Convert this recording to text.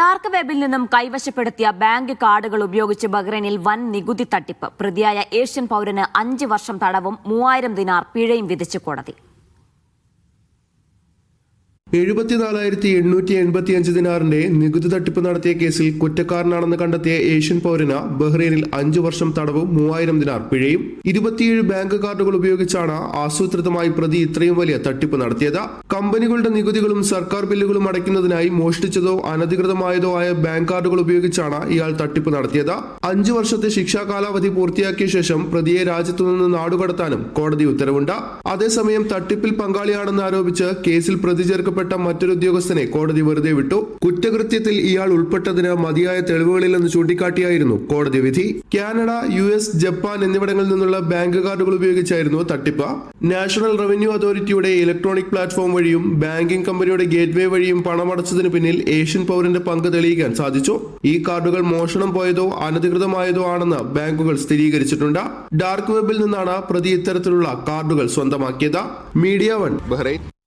Dark വെബിൽ നിന്നും കൈവശപ്പെടുത്തിയ bank കാർഡുകൾ ഉപയോഗിച്ച് ബഹ്റൈനിൽ വൻ നികുതി തട്ടിപ്പ്. പ്രതിയായ ഏഷ്യൻ പൗരന് അഞ്ച് വർഷം തടവും മൂവായിരം ദിനാർ പിഴയും വിധിച്ചു കോടതി. എഴുപത്തിനാലായിരത്തി എണ്ണൂറ്റി എൺപത്തി അഞ്ച് ദിനാറിന്റെ നികുതി തട്ടിപ്പ് നടത്തിയ കേസിൽ കുറ്റക്കാരനാണെന്ന് കണ്ടെത്തിയ ഏഷ്യൻ പൗരന് ബഹ്റൈനിൽ അഞ്ചു വർഷം തടവും മൂവായിരം ദിനാർ പിഴയും. ഇരുപത്തിയേഴ് ബാങ്ക് കാർഡുകൾ ഉപയോഗിച്ചാണ് ആസൂത്രിതമായി പ്രതി ഇത്രയും വലിയ തട്ടിപ്പ് നടത്തിയത്. കമ്പനികളുടെ നികുതികളും സർക്കാർ ബില്ലുകളും അടയ്ക്കുന്നതിനായി മോഷ്ടിച്ചതോ അനധികൃതമായതോ ആയ ബാങ്ക് കാർഡുകൾ ഉപയോഗിച്ചാണ് ഇയാൾ തട്ടിപ്പ് നടത്തിയത്. അഞ്ചു വർഷത്തെ ശിക്ഷാ കാലാവധി പൂർത്തിയാക്കിയ ശേഷം പ്രതിയെ രാജ്യത്തു നിന്ന് നാടുകടത്താനും കോടതി ഉത്തരവുണ്ട്. അതേസമയം തട്ടിപ്പിൽ പങ്കാളിയാണെന്ന് ആരോപിച്ച് കേസിൽ പ്രതി ചേർക്കപ്പെട്ട മറ്റൊരു ഉദ്യോഗസ്ഥനെ കോടതി വെറുതെ വിട്ടു. കുറ്റകൃത്യത്തിൽ ഇയാൾ ഉൾപ്പെട്ടതിന് മതിയായ തെളിവുകളില്ലെന്ന് ചൂണ്ടിക്കാട്ടിയായിരുന്നു കോടതി വിധി. കാനഡ യു എസ് ജപ്പാൻ എന്നിവിടങ്ങളിൽ നിന്നുള്ള ബാങ്ക് കാർഡുകൾ ഉപയോഗിച്ചായിരുന്നു തട്ടിപ്പ്. നാഷണൽ റവന്യൂ അതോറിറ്റിയുടെ ഇലക്ട്രോണിക് പ്ലാറ്റ്ഫോം വഴിയും ബാങ്കിംഗ് കമ്പനിയുടെ ഗേറ്റ്വേ വഴിയും പണമടച്ചതിന് പിന്നിൽ ഏഷ്യൻ പൗരന്റെ പങ്ക് തെളിയിക്കാൻ സാധിച്ചു. ഈ കാർഡുകൾ മോഷണം പോയതോ അനധികൃതമായതോ ആണെന്ന് ബാങ്കുകൾ സ്ഥിരീകരിച്ചിട്ടുണ്ട്. ഡാർക്ക് വെബിൽ നിന്നാണ് പ്രതി ഇത്തരത്തിലുള്ള കാർഡുകൾ സ്വന്തമാക്കിയത്. Media one Bahrain.